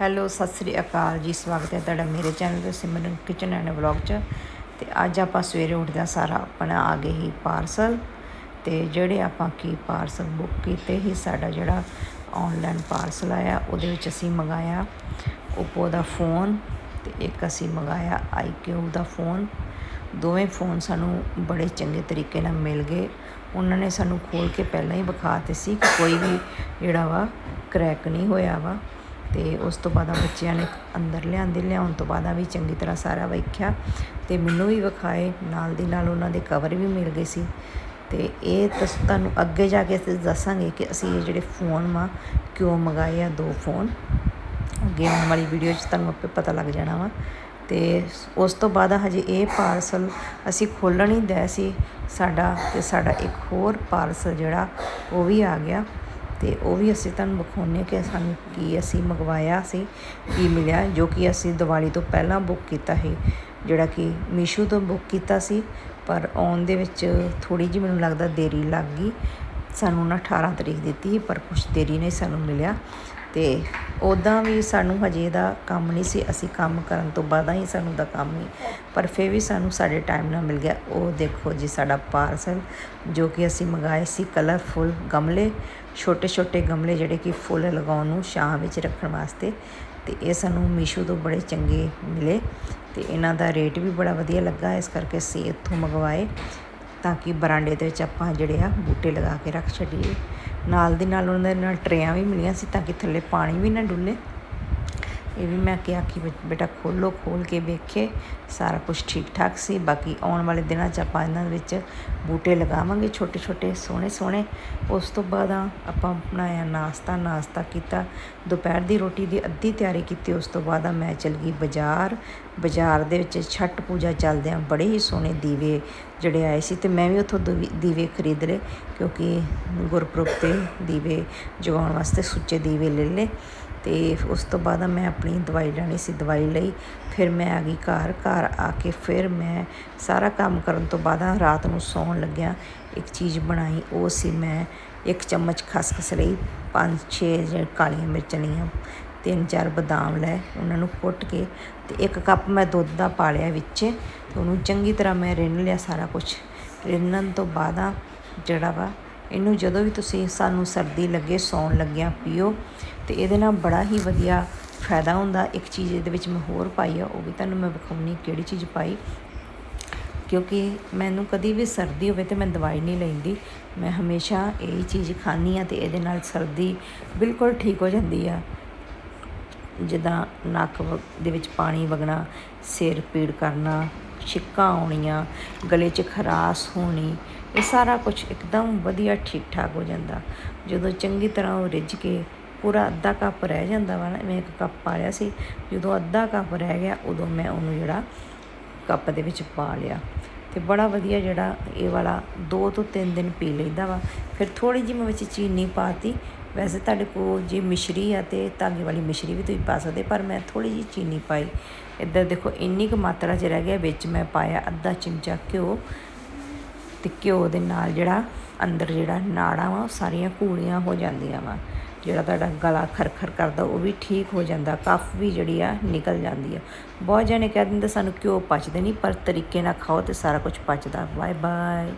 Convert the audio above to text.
Hello, Sat Sri ਅਕਾਲ ਜੀ, ਸਵਾਗਤ ਹੈ ਤੁਹਾਡਾ ਮੇਰੇ ਚੈਨਲ ਤੇ ਸਿਮਰਨ ਕਿਚਨ ਐਂਡ ਵਲੌਗ 'ਚ। ਤੇ ਅੱਜ ਆਪਾਂ ਸਵੇਰੇ ਉੱਠਦਿਆਂ ਸਾਰਾ ਆਪਣਾ ਆ ਗਏ ਹੀ ਪਾਰਸਲ। ਤੇ ਜਿਹੜੇ ਆਪਾਂ ਕੀ ਪਾਰਸਲ ਬੁੱਕ ਕੀਤੇ ਹੀ ਸਾਡਾ ਜਿਹੜਾ ਆਨਲਾਈਨ ਪਾਰਸਲ ਆਇਆ, ਉਹਦੇ ਵਿੱਚ ਅਸੀਂ ਮੰਗਾਇਆ Oppo ਦਾ ਫੋਨ ਤੇ ਇੱਕ ਅਸੀਂ ਮੰਗਾਇਆ iQOO ਦਾ ਫੋਨ ਦੋਵੇਂ ਫੋਨ ਸਾਨੂੰ ਬੜੇ ਚੰਗੇ ਤਰੀਕੇ ਨਾਲ ਮਿਲ ਗਏ। ਉਹਨਾਂ ਨੇ ਸਾਨੂੰ ਖੋਲ ਕੇ ਪਹਿਲਾਂ ਹੀ ਵਿਖਾਤੇ ਸੀ ਕਿ ਕੋਈ ਵੀ ਜਿਹੜਾ ਵਾ ਕਰੈਕ ਨਹੀਂ ਹੋਇਆ ਵਾ। ਤੇ ਉਸ ਤੋਂ ਬਾਅਦ ਬੱਚਿਆਂ ਨੇ ਅੰਦਰ ਲਿਆਂਦੇ, ਲਿਆਉਣ ਤੋਂ ਬਾਅਦ ਆ ਵੀ ਚੰਗੀ ਤਰ੍ਹਾਂ ਸਾਰਾ ਵੇਖਿਆ ਤੇ ਮੈਨੂੰ ਵੀ ਵਿਖਾਏ, ਨਾਲ ਦੀ ਨਾਲ ਉਹਨਾਂ ਦੇ ਕਵਰ ਵੀ ਮਿਲ ਗਏ ਸੀ ਤੇ ਇਹ ਤਸ, ਤੁਹਾਨੂੰ ਅੱਗੇ ਜਾ ਕੇ ਅਸੀਂ ਦੱਸਾਂਗੇ ਕਿ ਅਸੀਂ ਇਹ ਜਿਹੜੇ ਫੋਨ ਵਾ, ਕਿਉਂ ਮੰਗਾਏ ਆ ਦੋ ਫੋਨ ਅੱਗੇ ਆਉਣ ਵਾਲੀ ਵੀਡੀਓ 'ਚ ਤੁਹਾਨੂੰ ਆਪੇ ਪਤਾ ਲੱਗ ਜਾਣਾ ਵਾ। ਤੇ ਉਸ ਤੋਂ ਬਾਅਦ ਹਜੇ ਇਹ ਪਾਰਸਲ ਅਸੀਂ ਖੋਲਣ ਹੀ ਦੇ ਸੀ ਸਾਡਾ ਤੇ ਸਾਡਾ ਇੱਕ ਹੋਰ ਪਾਰਸਲ ਜਿਹੜਾ ਉਹ ਵੀ ਆ ਗਿਆ। ਤੇ ਉਹ ਵੀ ਅਸੀਂ ਤੁਹਾਨੂੰ ਵਿਖਾਉਂਦੇ ਕਿ ਸਾਨੂੰ ਕੀ ਅਸੀਂ ਮੰਗਵਾਇਆ ਸੀ, ਕੀ ਮਿਲਿਆ, ਜੋ ਕਿ ਅਸੀਂ ਦੀਵਾਲੀ ਤੋਂ ਪਹਿਲਾਂ ਬੁੱਕ ਕੀਤਾ ਸੀ, ਜਿਹੜਾ ਕਿ ਮੀਸ਼ੋ ਤੋਂ ਬੁੱਕ ਕੀਤਾ ਸੀ, ਪਰ ਆਉਣ ਦੇ ਵਿੱਚ ਥੋੜੀ ਜਿਹੀ ਮੈਨੂੰ ਲੱਗਦਾ ਦੇਰੀ ਲੱਗ ਗਈ। ਸਾਨੂੰ ਨਾ 18 ਤਰੀਕ ਦਿੱਤੀ ਸੀ, ਪਰ ਕੁਝ ਦੇਰੀ ਨਹੀਂ ਸਾਨੂੰ ਮਿਲਿਆ। ਤੇ ਉਦਾਂ ਵੀ ਸਾਨੂੰ ਹਜੇ ਦਾ ਕੰਮ ਨਹੀਂ ਸੀ। ਅਸੀਂ ਕੰਮ ਕਰਨ ਤੋਂ ਬਾਅਦ ਹੀ ਸਾਨੂੰ ਦਾ ਕੰਮ ਹੀ ਪਰ ਫਿਰ ਵੀ ਸਾਨੂੰ ਸਾਡੇ ਟਾਈਮ ਨਾਲ ਮਿਲ ਗਿਆ। ਉਹ ਦੇਖੋ ਜੀ ਸਾਡਾ ਪਾਰਸਲ ਜੋ ਕਿ ਅਸੀਂ ਮੰਗਾਏ ਸੀ ਕਲਰਫੁੱਲ ਗਮਲੇ ਛੋਟੇ ਛੋਟੇ ਗਮਲੇ ਜਿਹੜੇ ਕਿ ਫੁੱਲ ਲਗਾਉਣ ਨੂੰ ਛਾਂ ਵਿੱਚ ਰੱਖਣ ਵਾਸਤੇ ਤੇ ਇਹ ਸਾਨੂੰ ਮੀਸ਼ੋ ਤੋਂ ਬੜੇ ਚੰਗੇ ਮਿਲੇ ਤੇ ਇਹਨਾਂ ਦਾ ਰੇਟ ਵੀ ਬੜਾ ਵਧੀਆ ਲੱਗਾ। ਇਸ ਕਰਕੇ ਅਸੀਂ ਇੱਥੋਂ ਮੰਗਵਾਏ ਤਾਂ ਕਿ ਬਰਾਂਡੇ ਦੇ ਵਿੱਚ ਆਪਾਂ ਜਿਹੜੇ ਆ ਬੂਟੇ ਲਗਾ ਕੇ ਰੱਖ ਛੱਡੀਏ। ਨਾਲ ਦੀ ਨਾਲ ਉਹਨਾਂ ਦੇ ਨਾਲ ਟਰੇਆਂ ਵੀ ਮਿਲੀਆਂ ਸੀ ਤਾਂ ਕਿ ਥੱਲੇ ਪਾਣੀ ਵੀ ਨਾ ਡੁੱਲੇ। ਇਹ ਵੀ ਮੈਂ ਕਿਹਾ ਕਿ ਬੇਟਾ ਖੋਲੋ, ਖੋਲ ਕੇ ਵੇਖੇ, ਸਾਰਾ ਕੁਝ ਠੀਕ ਠਾਕ ਸੀ। ਬਾਕੀ ਆਉਣ ਵਾਲੇ ਦਿਨਾਂ 'ਚ ਆਪਾਂ ਇਹਨਾਂ ਵਿੱਚ ਬੂਟੇ ਲਗਾਵਾਂਗੇ ਛੋਟੇ ਛੋਟੇ ਸੋਹਣੇ ਸੋਹਣੇ। ਉਸ ਤੋਂ ਬਾਅਦ ਆਪਾਂ ਬਣਾਇਆ ਨਾਸ਼ਤਾ ਨਾਸ਼ਤਾ ਕੀਤਾ। ਦੁਪਹਿਰ ਦੀ ਰੋਟੀ ਦੀ ਅੱਧੀ ਤਿਆਰੀ ਕੀਤੀ, ਉਸ ਤੋਂ ਬਾਅਦ ਮੈਂ ਚਲ ਗਈ ਬਾਜ਼ਾਰ। ਬਾਜ਼ਾਰ ਦੇ ਵਿੱਚ ਛੱਟ ਪੂਜਾ ਚੱਲਦਿਆਂ ਬੜੇ ਹੀ ਸੋਹਣੇ ਦੀਵੇ ਜਿਹੜੇ ਆਏ ਸੀ ਤੇ ਮੈਂ ਵੀ ਉੱਥੋਂ ਦੀਵੇ ਖਰੀਦ ਲਏ ਕਿਉਂਕਿ ਗੁਰਪੁਰਬ ਤੇ ਦੀਵੇ ਜਗਾਉਣ ਵਾਸਤੇ ਸੁੱਚੇ ਦੀਵੇ ਲੈ ਲਏ। ਅਤੇ ਉਸ ਤੋਂ ਬਾਅਦ ਮੈਂ ਆਪਣੀ ਦਵਾਈ ਲੈਣੀ ਸੀ ਦਵਾਈ ਲਈ। ਫਿਰ ਮੈਂ ਆ ਗਈ ਘਰ। ਘਰ ਆ ਕੇ ਫਿਰ ਮੈਂ ਸਾਰਾ ਕੰਮ ਕਰਨ ਤੋਂ ਬਾਅਦ ਰਾਤ ਨੂੰ ਸੌਣ ਲੱਗਿਆ। ਇੱਕ ਚੀਜ਼ ਬਣਾਈ, ਉਹ ਸੀ ਮੈਂ ਇੱਕ ਚਮਚ ਖਸਖਸ ਲਈ ਪੰਜ ਛੇ ਜਿਹੜੇ ਕਾਲੀਆਂ ਮਿਰਚਾਂ ਲਈਆਂ, ਤਿੰਨ ਚਾਰ ਬਦਾਮ ਲੈ ਉਹਨਾਂ ਨੂੰ ਕੁੱਟ ਕੇ ਤੇ ਇੱਕ ਕੱਪ ਮੈਂ ਦੁੱਧ ਦਾ ਪਾ ਲਿਆ ਵਿੱਚ ਤੇ ਉਹਨੂੰ ਚੰਗੀ ਤਰ੍ਹਾਂ ਮੈਂ ਰਿੰਨ ਲਿਆ ਸਾਰਾ ਕੁਝ ਰਿੰਨਣ ਤੋਂ ਬਾਅਦ ਜਿਹੜਾ ਵਾ ਇਹਨੂੰ ਜਦੋਂ ਵੀ ਤੁਸੀਂ ਸਾਨੂੰ ਸਰਦੀ ਲੱਗੇ, ਸੌਣ ਲੱਗਿਆ ਪੀਓ ਤੇ ਇਹਦੇ ਨਾਲ ਬੜਾ ਹੀ ਵਧੀਆ ਫਾਇਦਾ ਹੁੰਦਾ। ਇੱਕ ਚੀਜ਼ ਇਹਦੇ ਵਿੱਚ ਮੈਂ ਹੋਰ ਪਾਈ ਆ, ਉਹ ਵੀ ਤੁਹਾਨੂੰ ਮੈਂ ਵਿਖਾਉਣੀ ਕਿਹੜੀ ਚੀਜ਼ ਪਾਈ। ਕਿਉਂਕਿ ਮੈਨੂੰ ਕਦੀ ਵੀ ਸਰਦੀ ਹੋਵੇ ਤੇ ਮੈਂ ਦਵਾਈ ਨਹੀਂ ਲੈਂਦੀ। ਮੈਂ ਹਮੇਸ਼ਾ ਇਹ ਚੀਜ਼ ਖਾਣੀ ਆ ਤੇ ਇਹਦੇ ਨਾਲ ਸਰਦੀ ਬਿਲਕੁਲ ਠੀਕ ਹੋ ਜਾਂਦੀ ਆ। ਜਿੱਦਾਂ ਨੱਕ ਦੇ ਵਿੱਚ ਪਾਣੀ ਵਗਣਾ, ਸਿਰ ਪੀੜ ਕਰਨਾ, ਛਿੱਕਾਂ ਆਉਣੀਆਂ, ਗਲੇ 'ਚ ਖਰਾਸ ਹੋਣੀ, ਇਹ ਸਾਰਾ ਕੁਝ ਇੱਕਦਮ ਵਧੀਆ ਠੀਕ ਠਾਕ ਹੋ ਜਾਂਦਾ। ਜਦੋਂ ਚੰਗੀ ਤਰ੍ਹਾਂ ਉਹ ਰਿੱਝ ਕੇ ਪੂਰਾ ਅੱਧਾ ਕੱਪ ਰਹਿ ਜਾਂਦਾ ਵਾ ਨਾ, ਮੈਂ ਇੱਕ ਕੱਪ ਪਾ ਲਿਆ ਸੀ, ਜਦੋਂ ਅੱਧਾ ਕੱਪ ਰਹਿ ਗਿਆ, ਉਦੋਂ ਮੈਂ ਉਹਨੂੰ ਜਿਹੜਾ ਕੱਪ ਦੇ ਵਿੱਚ ਪਾ ਲਿਆ। ਤੇ ਬੜਾ ਵਧੀਆ ਜਿਹੜਾ ਇਹ ਵਾਲਾ 2 ਤੋਂ 3 ਦਿਨ ਪੀ ਲਈਦਾ ਵਾ। ਫਿਰ ਥੋੜੀ ਜਿਹੀ ਮੈਂ ਵਿੱਚ ਚੀਨੀ ਪਾਤੀ। ਵੈਸੇ ਤੁਹਾਡੇ ਕੋਲ ਜੇ ਮਿਸ਼ਰੀ ਆ ਤੇ ਧਾਗੇ ਵਾਲੀ ਮਿਸ਼ਰੀ ਵੀ ਤੁਸੀਂ ਪਾ ਸਕਦੇ, ਪਰ ਮੈਂ ਥੋੜੀ ਜਿਹੀ ਚੀਨੀ ਪਾਈ। ਇੱਧਰ ਦੇਖੋ, ਇੰਨੀ ਕੁ ਮਾਤਰਾ 'ਚ ਰਹਿ ਗਿਆ, ਵਿੱਚ ਮੈਂ ਪਾਇਆ ਅੱਧਾ ਚਮਚਾ ਘਿਓ ਤੇ ਘਿਓ ਦੇ ਨਾਲ ਜਿਹੜਾ ਅੰਦਰ ਜਿਹੜਾ ਨਾੜਾਂ ਵਾ, ਉਹ ਸਾਰੀਆਂ ਕੂੜੀਆਂ ਹੋ ਜਾਂਦੀਆਂ ਵਾ। ਜਿਹੜਾ ਤੁਹਾਡਾ ਗਲਾ ਖਰਖਰ ਕਰਦਾ, ਉਹ ਵੀ ਠੀਕ ਹੋ ਜਾਂਦਾ, ਕਫ ਵੀ ਜਿਹੜੀ ਆ ਨਿਕਲ ਜਾਂਦੀ ਆ। ਬਹੁਤ ਜਣੇ ਕਹਿ ਦਿੰਦੇ ਸਾਨੂੰ ਘਿਓ ਪਚਦੇ ਨਹੀਂ ਪਰ ਤਰੀਕੇ ਨਾਲ ਖਾਓ ਤੇ ਸਾਰਾ ਕੁਝ ਪਚਦਾ। Bye bye